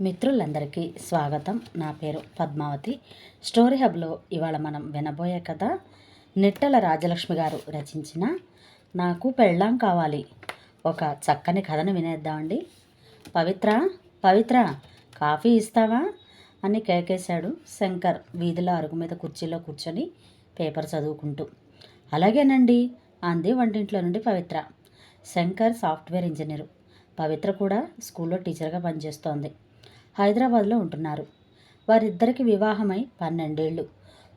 మిత్రులందరికీ స్వాగతం. నా పేరు పద్మావతి. స్టోరీ హబ్లో ఇవాళ మనం వినబోయే కథ నిట్టల రాజలక్ష్మి గారు రచించిన నాకు పెళ్ళాం కావాలి. ఒక చక్కని కథను వినేద్దామండి. పవిత్ర పవిత్ర కాఫీ ఇస్తావా? అని కేకేశాడు శంకర్ వీధిలో అరుగు మీద కుర్చీలో కూర్చొని పేపర్ చదువుకుంటూ. అలాగేనండి అంది వంటింట్లో నుండి పవిత్ర. Shankar software engineer. పవిత్ర కూడా స్కూల్లో టీచర్గా పనిచేస్తోంది. హైదరాబాద్లో ఉంటున్నారు. వారిద్దరికి వివాహమై పన్నెండేళ్ళు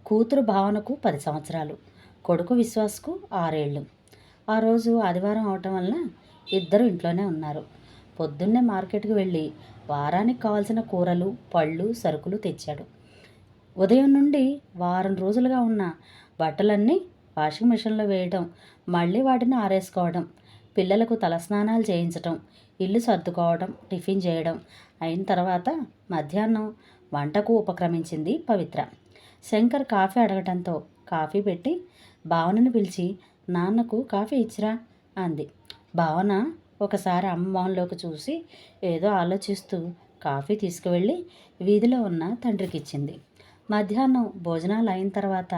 కూతురు భావనకు పది సంవత్సరాలు. కొడుకు విశ్వాస్కు ఆరేళ్ళు ఆ రోజు ఆదివారం అవటం వలన ఇద్దరు ఇంట్లోనే ఉన్నారు. పొద్దున్నే మార్కెట్కి వెళ్ళి వారానికి కావాల్సిన కూరలు పళ్ళు సరుకులు తెచ్చాడు. ఉదయం నుండి వారం రోజులుగా ఉన్న బట్టలన్నీ వాషింగ్ మిషన్లో వేయడం మళ్ళీ వాటిని ఆరేసుకోవడం పిల్లలకు తలస్నానాలు చేయించటం ఇల్లు సర్దుకోవడం టిఫిన్ చేయడం అయిన తర్వాత మధ్యాహ్నం వంటకు ఉపక్రమించింది పవిత్ర. శంకర్ కాఫీ అడగటంతో కాఫీ పెట్టి భావనను పిలిచి నాన్నకు కాఫీ ఇచ్చిరా? అంది. భావన ఒకసారి అమ్మ మొహంలోకి చూసి ఏదో ఆలోచిస్తూ కాఫీ తీసుకువెళ్ళి వీధిలో ఉన్న తండ్రికి ఇచ్చింది మధ్యాహ్నం భోజనాలు అయిన తర్వాత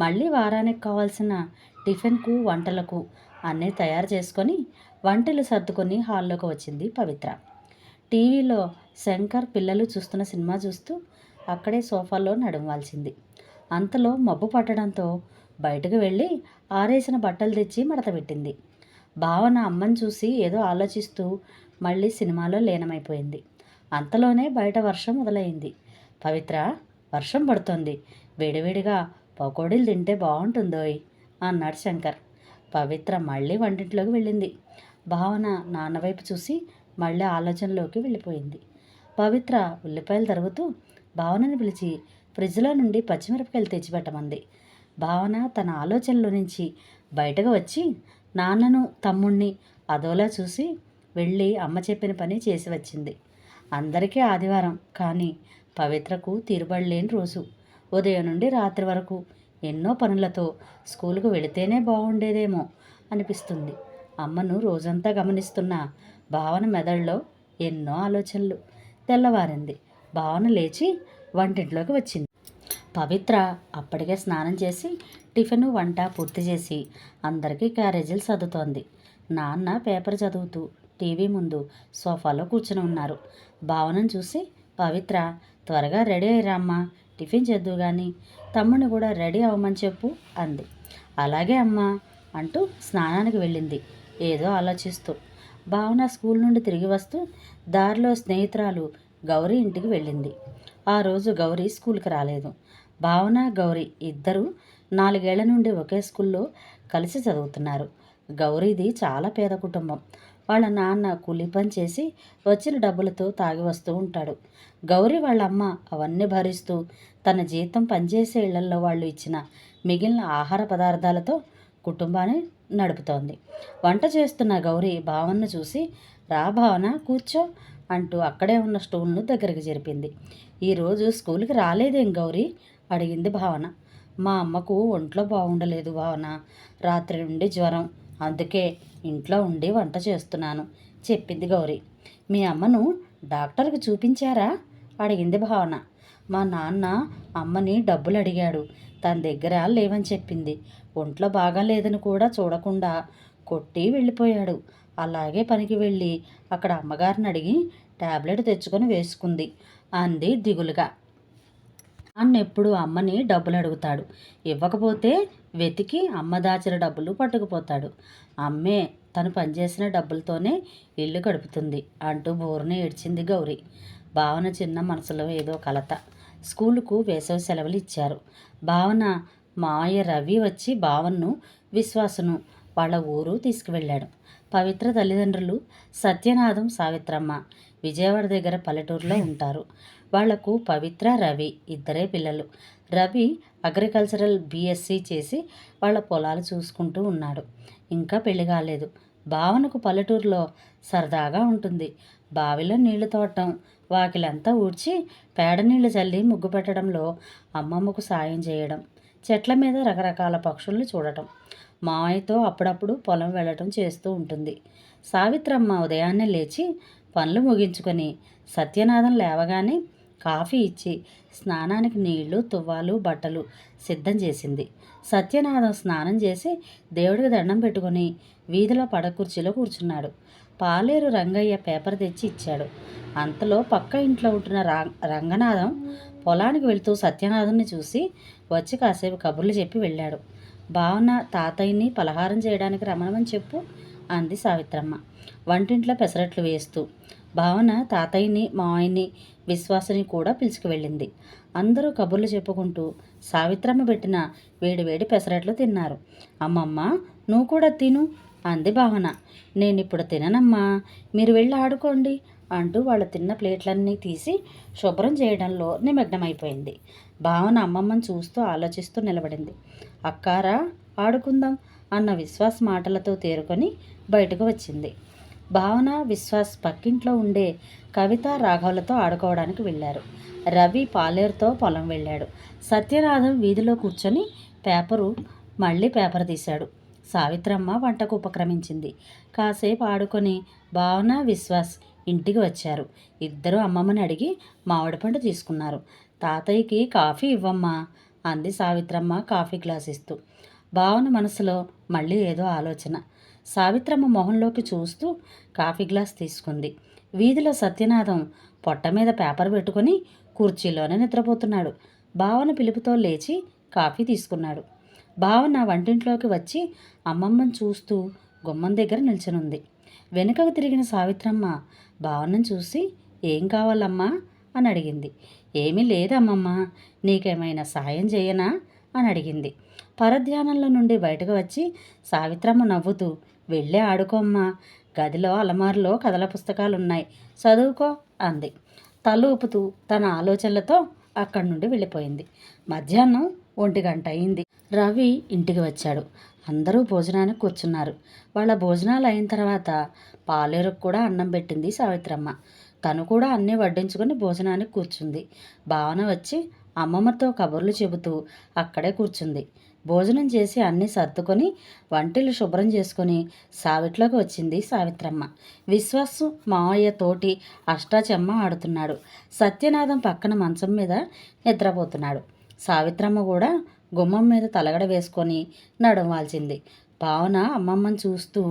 మళ్ళీ వారానికి కావాల్సిన టిఫిన్కు వంటలకు అన్నీ తయారు చేసుకొని వంటలు సర్దుకొని హాల్లోకి వచ్చింది పవిత్ర. టీవీలో శంకర్ పిల్లలు చూస్తున్న సినిమా చూస్తూ అక్కడే సోఫాలో నడవాల్సింది అంతలో మబ్బు పట్టడంతో బయటకు వెళ్ళి ఆరేసిన బట్టలు తెచ్చి మడత పెట్టింది. భావన అమ్మని చూసి ఏదో ఆలోచిస్తూ మళ్ళీ సినిమాలో లీనమైపోయింది. అంతలోనే బయట వర్షం మొదలైంది. పవిత్ర వర్షం పడుతోంది. వేడివేడిగా పకోడీలు తింటే బాగుంటుందోయ్. అన్నాడు శంకర్. పవిత్ర మళ్ళీ వంటింట్లోకి వెళ్ళింది. భావన నాన్న వైపు చూసి మళ్ళీ ఆలోచనలోకి వెళ్ళిపోయింది. పవిత్ర ఉల్లిపాయలు తరుగుతూ భావనని పిలిచి ఫ్రిడ్జ్లో నుండి పచ్చిమిరపకాయలు తెచ్చిపెట్టమంది. భావన తన ఆలోచనలో నుంచి బయటకు వచ్చి నాన్నను తమ్ముణ్ణి అదోలా చూసి వెళ్ళి అమ్మ చెప్పిన పని చేసి వచ్చింది. అందరికీ ఆదివారం కానీ పవిత్రకు తీరుబడలేని రోజు. ఉదయం నుండి రాత్రి వరకు ఎన్నో పనులతో స్కూలుకు వెళితేనే బాగుండేదేమో అనిపిస్తుంది. అమ్మను రోజంతా గమనిస్తున్న భావన మెదడులో ఎన్నో ఆలోచనలు తెల్లవారింది. భావన లేచి వంటింట్లోకి వచ్చింది. పవిత్ర అప్పటికే స్నానం చేసి టిఫిన్ వంట పూర్తి చేసి అందరికీ క్యారేజీలు సర్దుతోంది. నాన్న పేపర్ చదువుతూ టీవీ ముందు సోఫాలో కూర్చుని ఉన్నారు. భావనను చూసి పవిత్ర. త్వరగా రెడీ అయ్యిరామ్మా. టిఫిన్ చేద్దు కానీ తమ్ముడిని కూడా రెడీ అవ్వమని చెప్పు అంది. అలాగే అమ్మా అంటూ స్నానానికి వెళ్ళింది. ఏదో ఆలోచిస్తూ. భావన స్కూల్ నుండి తిరిగి వస్తూ దారిలో స్నేహితురాలు గౌరీ ఇంటికి వెళ్ళింది. ఆ రోజు గౌరీ స్కూల్కి రాలేదు. భావన గౌరీ ఇద్దరూ నాలుగేళ్ళ నుండి ఒకే స్కూల్లో కలిసి చదువుతున్నారు. గౌరీది చాలా పేద కుటుంబం. వాళ్ళ నాన్న కూలి పని చేసి వచ్చిన డబ్బులతో తాగి వస్తూ ఉంటాడు. గౌరీ వాళ్ళ అమ్మ అవన్నీ భరిస్తూ తన జీతం పనిచేసే ఇళ్ళలో వాళ్ళు ఇచ్చిన మిగిలిన ఆహార పదార్థాలతో కుటుంబాన్ని నడుపుతోంది. వంట చేస్తున్న గౌరీ భావనను చూసి రా భావన కూర్చో అంటూ అక్కడే ఉన్న స్టూల్ను దగ్గరికి జరిపింది. ఈరోజు స్కూల్కి రాలేదేం గౌరీ? అడిగింది భావన. మా అమ్మకు ఒంట్లో బాగుండలేదు భావన. రాత్రి నుండి జ్వరం. అందుకే ఇంట్లో ఉండి వంట చేస్తున్నాను చెప్పింది గౌరీ. మీ అమ్మను డాక్టర్కి చూపించారా? అడిగింది భావన. మా నాన్న అమ్మని డబ్బులు అడిగాడు తన దగ్గర లేవని చెప్పింది. ఒంట్లో బాగాలేదని కూడా చూడకుండా కొట్టి వెళ్ళిపోయాడు. అలాగే పనికి వెళ్ళి అక్కడ అమ్మగారిని అడిగి ట్యాబ్లెట్ తెచ్చుకొని వేసుకుంది అంది దిగులుగా. అన్నెప్పుడు అమ్మని డబ్బులు అడుగుతాడు ఇవ్వకపోతే వెతికి అమ్మ దాచిన డబ్బులు పట్టుకుపోతాడు. అమ్మే తను పనిచేసిన డబ్బులతోనే ఇల్లు గడుపుతుంది అంటూ బోరున ఏడ్చింది గౌరీ. భావన చిన్న మనసులో ఏదో కలత. స్కూలుకు వేసవి సెలవులు ఇచ్చారు. భావన మాయ రవి వచ్చి భావన్ను విశ్వాసును వాళ్ళ ఊరు తీసుకువెళ్ళాడు. పవిత్ర తల్లిదండ్రులు సత్యనాథం సావిత్రమ్మ విజయవాడ దగ్గర పల్లెటూరులో ఉంటారు. వాళ్ళకు పవిత్ర రవి ఇద్దరే పిల్లలు. రవి అగ్రికల్చరల్ బీఎస్సీ చేసి వాళ్ళ పొలాలు చూసుకుంటూ ఉన్నాడు. ఇంకా పెళ్ళి కాలేదు. భావనకు పల్లెటూరులో సరదాగా ఉంటుంది. బావిలో నీళ్ళు తోడటం వాకిలంతా ఊడ్చి పేడ నీళ్ళు చల్లి ముగ్గు పెట్టడంలో అమ్మమ్మకు సాయం చేయడం చెట్ల మీద రకరకాల పక్షుల్ని చూడటం మావయ్యతో అప్పుడప్పుడు పొలం వెళ్ళటం చేస్తూ ఉంటుంది. సావిత్రమ్మ ఉదయాన్నే లేచి పనులు ముగించుకొని సత్యనాథం లేవగానే కాఫీ ఇచ్చి స్నానానికి నీళ్ళు తువ్వాలు బట్టలు సిద్ధం చేసింది. సత్యనాథం స్నానం చేసి దేవుడికి దండం పెట్టుకొని వీధిలో పడకుర్చీలో కూర్చున్నాడు. పాలేరు రంగయ్య పేపర్ తెచ్చి ఇచ్చాడు. అంతలో పక్క ఇంట్లో ఉంటున్న రా రంగనాథం పొలానికి వెళ్తూ సత్యనాథుని చూసి వచ్చి కాసేపు కబుర్లు చెప్పి వెళ్ళాడు. భావన తాతయ్యని పలహారం చేయడానికి రమణమని చెప్పు అంది సావిత్రమ్మ. వంటింట్లో పెసరట్లు వేస్తూ. భావన తాతయ్యని మావయ్యని విశ్వాసని కూడా పిలుచుకు వెళ్ళింది అందరూ కబుర్లు చెప్పుకుంటూ సావిత్రమ్మ పెట్టిన వేడి వేడి పెసరట్లు తిన్నారు. అమ్మమ్మ నువ్వు కూడా తిను అంది భావన. నేను ఇప్పుడు తిననమ్మా మీరు వెళ్ళి ఆడుకోండి అంటూ వాళ్ళు తిన్న ప్లేట్లన్నీ తీసి శుభ్రం చేయడంలో నిమగ్నమైపోయింది. భావన అమ్మమ్మని చూస్తూ ఆలోచిస్తూ నిలబడింది. అక్కారా ఆడుకుందాం అన్న విశ్వాస్ మాటలతో తేరుకొని బయటకు వచ్చింది. భావన విశ్వాస్ పక్కింట్లో ఉండే కవిత రాఘవులతో ఆడుకోవడానికి వెళ్ళారు. రవి పాలేరుతో పొలం వెళ్ళాడు. సత్యనాథం వీధిలో కూర్చొని పేపరు మళ్ళీ పేపర్ తీశాడు. సావిత్రమ్మ వంటకు ఉపక్రమించింది. కాసేపు ఆడుకొని భావన విశ్వాస్ ఇంటికి వచ్చారు. ఇద్దరు అమ్మమ్మని అడిగి మామిడి పండు తీసుకున్నారు. తాతయ్యకి కాఫీ ఇవ్వమ్మా అంది సావిత్రమ్మ కాఫీ గ్లాస్ ఇస్తూ భావన మనసులో మళ్ళీ ఏదో ఆలోచన. సావిత్రమ్మ మొహంలోకి చూస్తూ కాఫీ గ్లాస్ తీసుకుంది. వీధిలో సత్యనాథం పొట్ట మీద పేపర్ పెట్టుకొని కుర్చీలోనే నిద్రపోతున్నాడు. భావన పిలుపుతో లేచి కాఫీ తీసుకున్నాడు. భావన వంటింట్లోకి వచ్చి అమ్మమ్మని చూస్తూ గుమ్మం దగ్గర నిల్చనుంది. వెనుకకు తిరిగిన సావిత్రమ్మ భావనను చూసి ఏం కావాలమ్మా? అని అడిగింది. ఏమీ లేదమ్మమ్మ నీకేమైనా సాయం చేయనా? అని అడిగింది. పరధ్యానంలో నుండి బయటకు వచ్చి సావిత్రమ్మ నవ్వుతూ వెళ్ళే ఆడుకోమ్మా గదిలో అలమారులో కథల పుస్తకాలు ఉన్నాయి చదువుకో అంది. తల ఊపుతూ తన ఆలోచనలతో అక్కడి నుండి వెళ్ళిపోయింది. మధ్యాహ్నం ఒంటి గంట అయింది. రవి ఇంటికి వచ్చాడు. అందరూ భోజనానికి కూర్చున్నారు. వాళ్ళ భోజనాలు అయిన తర్వాత పాలేరుకు కూడా అన్నం పెట్టింది సావిత్రమ్మ. తను కూడా అన్నీ వడ్డించుకొని భోజనానికి కూర్చుంది. భావన వచ్చి అమ్మమ్మతో కబుర్లు చెబుతూ అక్కడే కూర్చుంది. భోజనం చేసి అన్నీ సర్దుకొని వంటలు శుభ్రం చేసుకొని సావిట్లోకి వచ్చింది సావిత్రమ్మ. విశ్వాసు మావయ్య తోటి అష్టాచెమ్మ ఆడుతున్నాడు. సత్యనాథం పక్కన మంచం మీద నిద్రపోతున్నాడు. సావిత్రమ్మ కూడా గుమ్మం మీద తలగడ వేసుకొని నడుం వాల్చింది. భావన అమ్మమ్మని చూస్తూ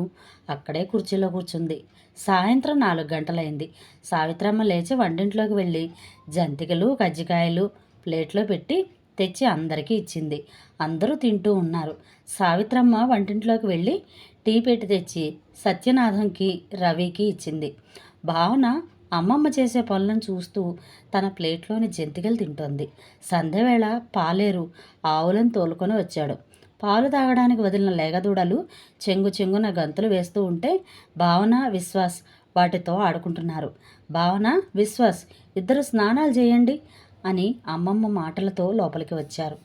అక్కడే కుర్చీలో కూర్చుంది. సాయంత్రం నాలుగు గంటలైంది. సావిత్రమ్మ లేచి వంటింట్లోకి వెళ్ళి జంతికలు కజ్జికాయలు ప్లేట్లో పెట్టి తెచ్చి అందరికీ ఇచ్చింది. అందరూ తింటూ ఉన్నారు. సావిత్రమ్మ వంటింట్లోకి వెళ్ళి టీ పెట్టి తెచ్చి సత్యనాథంకి రవికి ఇచ్చింది. భావన అమ్మమ్మ చేసే పనులను చూస్తూ తన ప్లేట్లోని జంతికలు తింటోంది. సంధ్యవేళ పాలేరు ఆవులను తోలుకొని వచ్చాడు. పాలు తాగడానికి వదిలిన లేగదూడలు చెంగు చెంగున గంతులు వేస్తూ ఉంటే భావన విశ్వాస్ వాటితో ఆడుకుంటున్నారు. భావన విశ్వాస్ ఇద్దరు స్నానాలు చేయండి. అని అమ్మమ్మ మాటలతో లోపలికి వచ్చారు.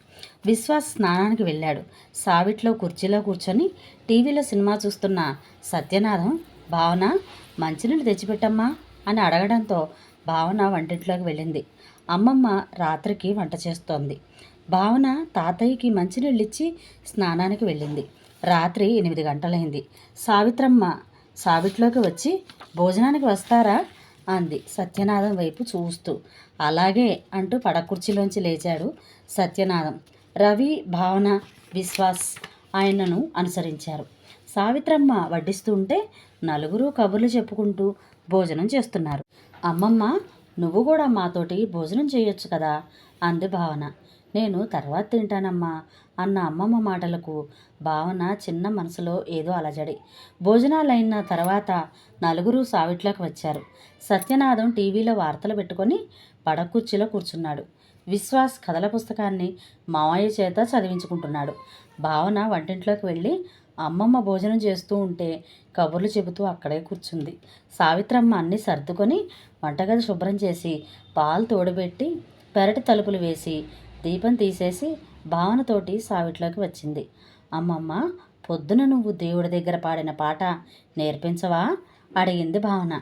విశ్వాస్ స్నానానికి వెళ్ళాడు. సావిట్లో కుర్చీలో కూర్చొని టీవీలో సినిమా చూస్తున్న సత్యనాథం భావన మంచినీళ్ళు తెచ్చిపెట్టమ్మా అని అడగడంతో భావన వంటింట్లోకి వెళ్ళింది. అమ్మమ్మ రాత్రికి వంట చేస్తోంది. భావన తాతయ్యకి మంచినీళ్ళు ఇచ్చి స్నానానికి వెళ్ళింది. రాత్రి ఎనిమిది గంటలైంది. సావిత్రమ్మ సావిట్లోకి వచ్చి భోజనానికి వస్తారా? అంది. సత్యనాథం వైపు చూస్తూ. అలాగే అంటూ పడకుర్చీలోంచి లేచాడు సత్యనాథం. రవి భావన విశ్వాస్ ఆయనను అనుసరించారు. సావిత్రమ్మ వడ్డిస్తుంటే నలుగురు కబుర్లు చెప్పుకుంటూ భోజనం చేస్తున్నారు. అమ్మమ్మ నువ్వు కూడా మాతోటి భోజనం చేయొచ్చు కదా? అంది భావన. నేను తర్వాత తింటానమ్మా అన్న అమ్మమ్మ మాటలకు భావన చిన్న మనసులో ఏదో అలజడి. భోజనాలు అయిన తర్వాత నలుగురు సావిట్లోకి వచ్చారు. సత్యనాథం టీవీలో వార్తలు పెట్టుకొని పడకుర్చీలో కూర్చున్నాడు. విశ్వాస్ కథల పుస్తకాన్ని మావయ్య చేత చదివించుకుంటున్నాడు. భావన వంటింట్లోకి వెళ్ళి అమ్మమ్మ భోజనం చేస్తూ ఉంటే కబుర్లు చెబుతూ అక్కడే కూర్చుంది. సావిత్రమ్మ అన్నీ సర్దుకొని వంటగది శుభ్రం చేసి పాలు తోడుబెట్టి పెరటి తలుపులు వేసి దీపం తీసేసి భావనతోటి సావిట్లోకి వచ్చింది. అమ్మమ్మ పొద్దున నువ్వు దేవుడి దగ్గర పాడిన పాట నేర్పించవా? అడిగింది భావన.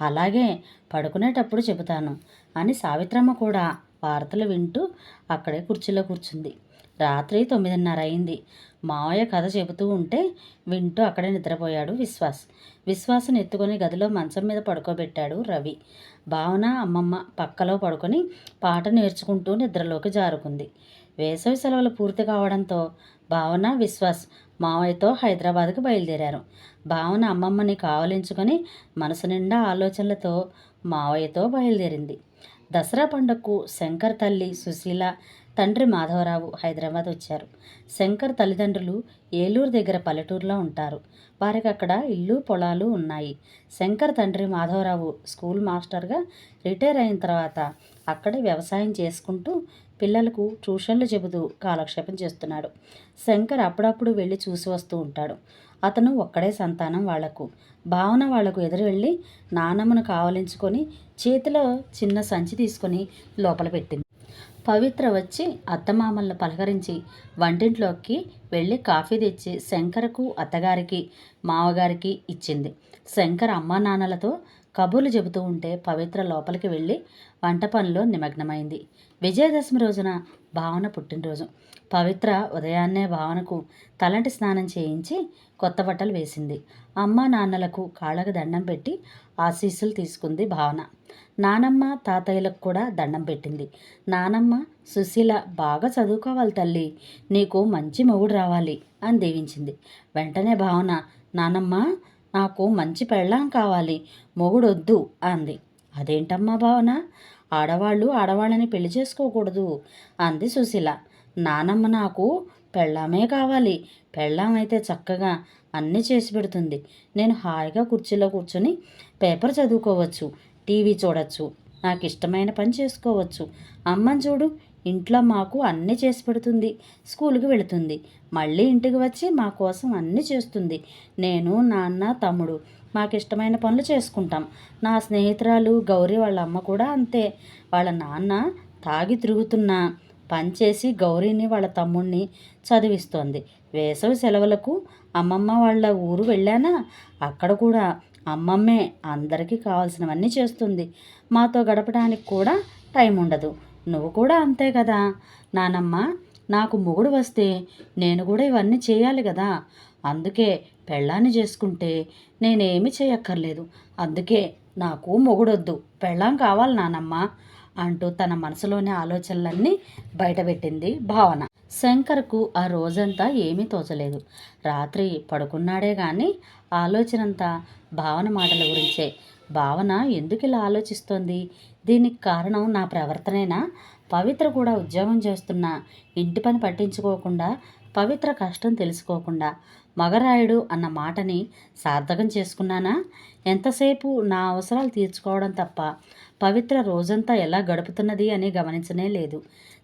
అలాగే పడుకునేటప్పుడు చెబుతాను అని సావిత్రమ్మ కూడా వార్తలు వింటూ అక్కడే కుర్చీలో కూర్చుంది. రాత్రి తొమ్మిదిన్నర అయింది మావయ్య కథ చెబుతూ ఉంటే వింటూ అక్కడే నిద్రపోయాడు విశ్వాస్. విశ్వాసం ఎత్తుకొని గదిలో మంచం మీద పడుకోబెట్టాడు రవి. భావన అమ్మమ్మ పక్కలో పడుకొని పాట నేర్చుకుంటూ నిద్రలోకి జారుకుంది. వేసవి సెలవులు పూర్తి కావడంతో భావన విశ్వాస్ మావయ్యతో హైదరాబాద్కు బయలుదేరారు. భావన అమ్మమ్మని కావలించుకొని మనసు నిండా ఆలోచనలతో మావయ్యతో బయలుదేరింది. దసరా పండుగకు శంకర్ తల్లి సుశీల తండ్రి మాధవరావు హైదరాబాద్ వచ్చారు. శంకర్ తల్లిదండ్రులు ఏలూరు దగ్గర పల్లెటూరులో ఉంటారు. వారికి అక్కడ ఇల్లు పొలాలు ఉన్నాయి. శంకర్ తండ్రి మాధవరావు స్కూల్ మాస్టర్గా రిటైర్ అయిన తర్వాత అక్కడే వ్యవసాయం చేసుకుంటూ పిల్లలకు ట్యూషన్లు చెబుతూ కాలక్షేపం చేస్తున్నాడు. శంకర్ అప్పుడప్పుడు వెళ్ళి చూసి వస్తూ ఉంటాడు. అతను ఒక్కడే సంతానం వాళ్ళకు. భావన వాళ్ళకు ఎదురు వెళ్ళి నానమ్మను కావలించుకొని చేతిలో చిన్న సంచి తీసుకొని లోపల పెట్టింది. పవిత్ర వచ్చి అత్తమామలను పలకరించి వంటింట్లోకి వెళ్ళి కాఫీ తెచ్చి శంకర్కు అత్తగారికి మావగారికి ఇచ్చింది. శంకర్ అమ్మా నాన్నలతో కబుర్లు చెబుతూ ఉంటే పవిత్ర లోపలికి వెళ్ళి వంట పనిలో నిమగ్నమైంది. విజయదశమి రోజున భావన పుట్టినరోజు. పవిత్ర ఉదయాన్నే భావనకు తలంటి స్నానం చేయించి కొత్త బట్టలు వేసింది. అమ్మ నాన్నలకు కాళ్ళకు దండం పెట్టి ఆశీస్సులు తీసుకుంది భావన. నానమ్మ తాతయ్యలకు కూడా దండం పెట్టింది. నానమ్మ సుశీల బాగా చదువుకోవాలి తల్లి. నీకు మంచి మొగుడు రావాలి అని దీవించింది. వెంటనే భావన నానమ్మ నాకు మంచి పెళ్ళాం కావాలి. మొగుడు వద్దు అంది. అదేంటమ్మా భావన? ఆడవాళ్ళు ఆడవాళ్ళని పెళ్ళి చేసుకోకూడదు అంది సుశీల. నానమ్మ నాకు పెళ్ళామే కావాలి పెళ్ళామైతే చక్కగా అన్నీ చేసి పెడుతుంది. నేను హాయిగా కుర్చీలో కూర్చొని పేపర్ చదువుకోవచ్చు టీవీ చూడొచ్చు నాకు ఇష్టమైన పని చేసుకోవచ్చు. అమ్మని చూడు ఇంట్లో మాకు అన్నీ చేసి పెడుతుంది స్కూల్కి వెళుతుంది. మళ్ళీ ఇంటికి వచ్చి మా కోసం అన్నీ చేస్తుంది. నేను నాన్న తమ్ముడు మాకు ఇష్టమైన పనులు చేసుకుంటాం. నా స్నేహితురాలు గౌరీ వాళ్ళ అమ్మ కూడా అంతే. వాళ్ళ నాన్న తాగి తిరుగుతున్నా పనిచేసి గౌరీని వాళ్ళ తమ్ముడిని చదివిస్తోంది. వేసవి సెలవులకు అమ్మమ్మ వాళ్ళ ఊరు వెళ్ళానా? అక్కడ కూడా అమ్మమ్మే అందరికీ కావాల్సినవన్నీ చేస్తుంది. మాతో గడపడానికి కూడా టైం ఉండదు. నువ్వు కూడా అంతే కదా. నానమ్మ నాకు మొగుడు వస్తే నేను కూడా ఇవన్నీ చేయాలి కదా. అందుకే పెళ్ళాన్ని చేసుకుంటే నేనేమి చేయక్కర్లేదు. అందుకే నాకు మొగుడొద్దు. పెళ్ళాం కావాలి నానమ్మ అంటూ తన మనసులోని ఆలోచనలన్నీ బయటపెట్టింది భావన. శంకర్కు ఆ రోజంతా ఏమీ తోచలేదు. రాత్రి పడుకున్నాడే కానీ ఆలోచనంతా భావన మాటల గురించే. భావన ఎందుకు ఇలా ఆలోచిస్తోంది? దీనికి కారణం నా ప్రవర్తనేనా? పవిత్ర కూడా ఉద్యోగం చేస్తున్నా. ఇంటి పని పట్టించుకోకుండా పవిత్ర కష్టం తెలుసుకోకుండా. మగరాయుడు అన్న మాటని సార్థకం చేసుకున్నానా? ఎంతసేపు నా అవసరాలు తీర్చుకోవడం తప్ప పవిత్ర రోజంతా ఎలా గడుపుతున్నది అని గమనించనే లేదు.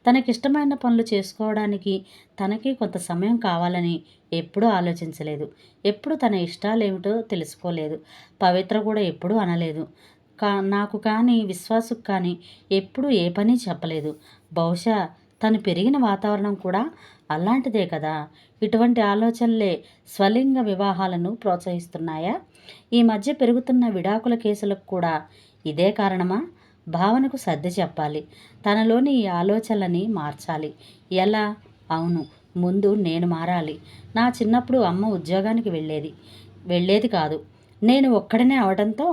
తనకిష్టమైన పనులు చేసుకోవడానికి తనకి కొంత సమయం కావాలని ఎప్పుడూ ఆలోచించలేదు. ఎప్పుడు తన ఇష్టాలేమిటో తెలుసుకోలేదు. పవిత్ర కూడా ఎప్పుడూ అనలేదు. కా నాకు కానీ విశ్వాసుకు కానీ ఎప్పుడూ ఏ పని చెప్పలేదు. బహుశా తను పెరిగిన వాతావరణం కూడా అలాంటిదే కదా. ఇటువంటి ఆలోచనలే స్వలింగ వివాహాలను ప్రోత్సహిస్తున్నాయా? ఈ మధ్య పెరుగుతున్న విడాకుల కేసులకు కూడా ఇదే కారణమా? భావనకు సర్ది చెప్పాలి. తనలోని ఈ ఆలోచనలని మార్చాలి. ఎలా? అవును ముందు నేను మారాలి. నా చిన్నప్పుడు అమ్మ ఉద్యోగానికి వెళ్ళేది. వెళ్ళేది కాదు. నేను ఒక్కడనే అవడంతో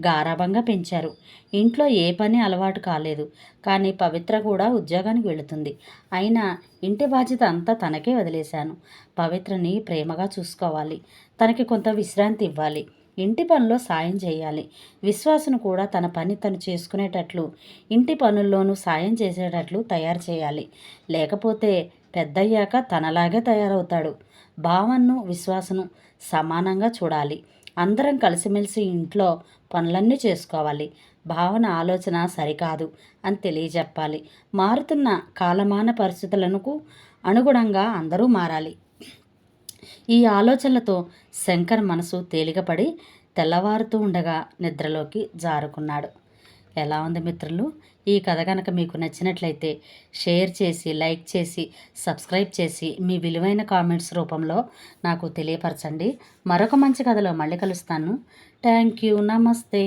గారాభంగా పెంచారు. ఇంట్లో ఏ పని అలవాటు కాలేదు. కానీ పవిత్ర కూడా ఉద్యోగానికి వెళుతుంది. అయినా ఇంటి బాధ్యత అంతా తనకే వదిలేశాను. పవిత్రని ప్రేమగా చూసుకోవాలి. తనకి కొంత విశ్రాంతి ఇవ్వాలి. ఇంటి పనిలో సాయం చేయాలి. విశ్వాసను కూడా తన పని తను చేసుకునేటట్లు ఇంటి పనుల్లోనూ సాయం చేసేటట్లు తయారు చేయాలి. లేకపోతే పెద్దయ్యాక తనలాగే తయారవుతాడు. భావన్ను విశ్వాసను సమానంగా చూడాలి. అందరం కలిసిమెలిసి ఇంట్లో పనులన్నీ చేసుకోవాలి. భావన ఆలోచన సరికాదు అని తెలియజెప్పాలి. మారుతున్న కాలమాన పరిస్థితులకు అనుగుణంగా అందరూ మారాలి. ఈ ఆలోచనలతో శంకర్ మనసు తేలికపడి తెల్లవారుతూ ఉండగా నిద్రలోకి జారుకున్నాడు. ఎలా ఉంది మిత్రులు? ఈ కథ కనుక మీకు నచ్చినట్లయితే షేర్ చేసి లైక్ చేసి సబ్స్క్రైబ్ చేసి మీ విలువైన కామెంట్స్ రూపంలో నాకు తెలియపరచండి. మరొక మంచి కథలో మళ్ళీ కలుస్తాను. థ్యాంక్ యూ నమస్తే